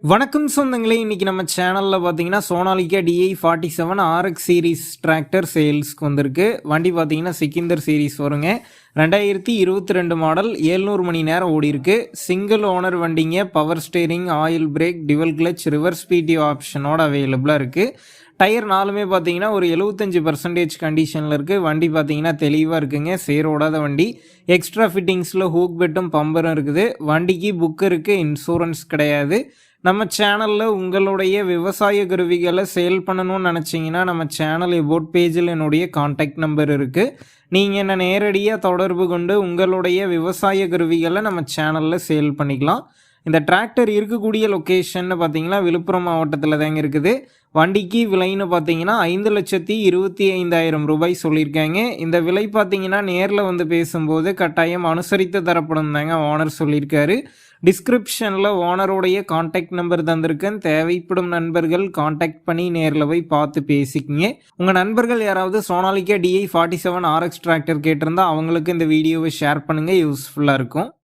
வணக்கம் சொந்தங்களே இன்றைக்கி நம்ம சேனலில் பார்த்தீங்கன்னா Sonalika DI forty seven RX series tractor சேல்ஸ்க்கு வந்திருக்கு. வண்டி பார்த்தீங்கன்னா சிக்கிந்தர் சீரீஸ் வருங்க. ரெண்டாயிரத்தி இருபத்தி ரெண்டு மாடல் ஏழ்நூறு மணி நேரம் ஓடி இருக்கு. சிங்கிள் ஓனர் வண்டிங்க power steering oil brake dual clutch reverse பிடி ஆப்ஷனோட அவைலபிளாக இருக்குது டயர் நாலுமே பார்த்தீங்கன்னா ஒரு எழுபத்தஞ்சு பர்சன்டேஜ் கண்டிஷனில் இருக்குது வண்டி பார்த்தீங்கன்னா தெளிவாக இருக்குங்க சேரோடாத வண்டி. எக்ஸ்ட்ரா ஃபிட்டிங்ஸில் ஹூக் பெட்டும் பம்பரும் இருக்குது. வண்டிக்கு புக் இருக்குது இன்சூரன்ஸ் கிடையாது. நம்ம சேனலில் உங்களுடைய விவசாய கருவிகளை சேல் பண்ணணும்னு நினச்சிங்கன்னா நம்ம சேனல் எபோட் பேஜில் என்னுடைய காண்டாக்ட் நம்பர் இருக்குது நீங்கள் என்ன நேரடியாக தொடர்பு கொண்டு உங்களுடைய விவசாய கருவிகளை நம்ம சேனலில் சேல் பண்ணிக்கலாம். இந்த டிராக்டர் இருக்கக்கூடிய லொக்கேஷன் பார்த்தீங்கன்னா விழுப்புரம் மாவட்டத்தில் தாங்க இருக்குது. வண்டிக்கு விலைன்னு பார்த்தீங்கன்னா ஐந்து லட்சத்தி இருபத்தி ஐந்தாயிரம் ரூபாய் சொல்லியிருக்காங்க. இந்த விலை பார்த்தீங்கன்னா நேரில் வந்து பேசும்போது கட்டாயம் அனுசரித்து தரப்படும் தாங்க ஓனர் சொல்லியிருக்காரு. டிஸ்கிரிப்ஷனில் ஓனருடைய காண்டாக்ட் நம்பர் தந்திருக்கேன். தேவைப்படும் நண்பர்கள் காண்டாக்ட் பண்ணி நேரில் போய் பார்த்து பேசிக்கிங்க. உங்கள் நண்பர்கள் யாராவது Sonalika DI forty seven RX tractor கேட்டிருந்தா அவங்களுக்கு இந்த வீடியோவை ஷேர் பண்ணுங்கள் யூஸ்ஃபுல்லாக இருக்கும்.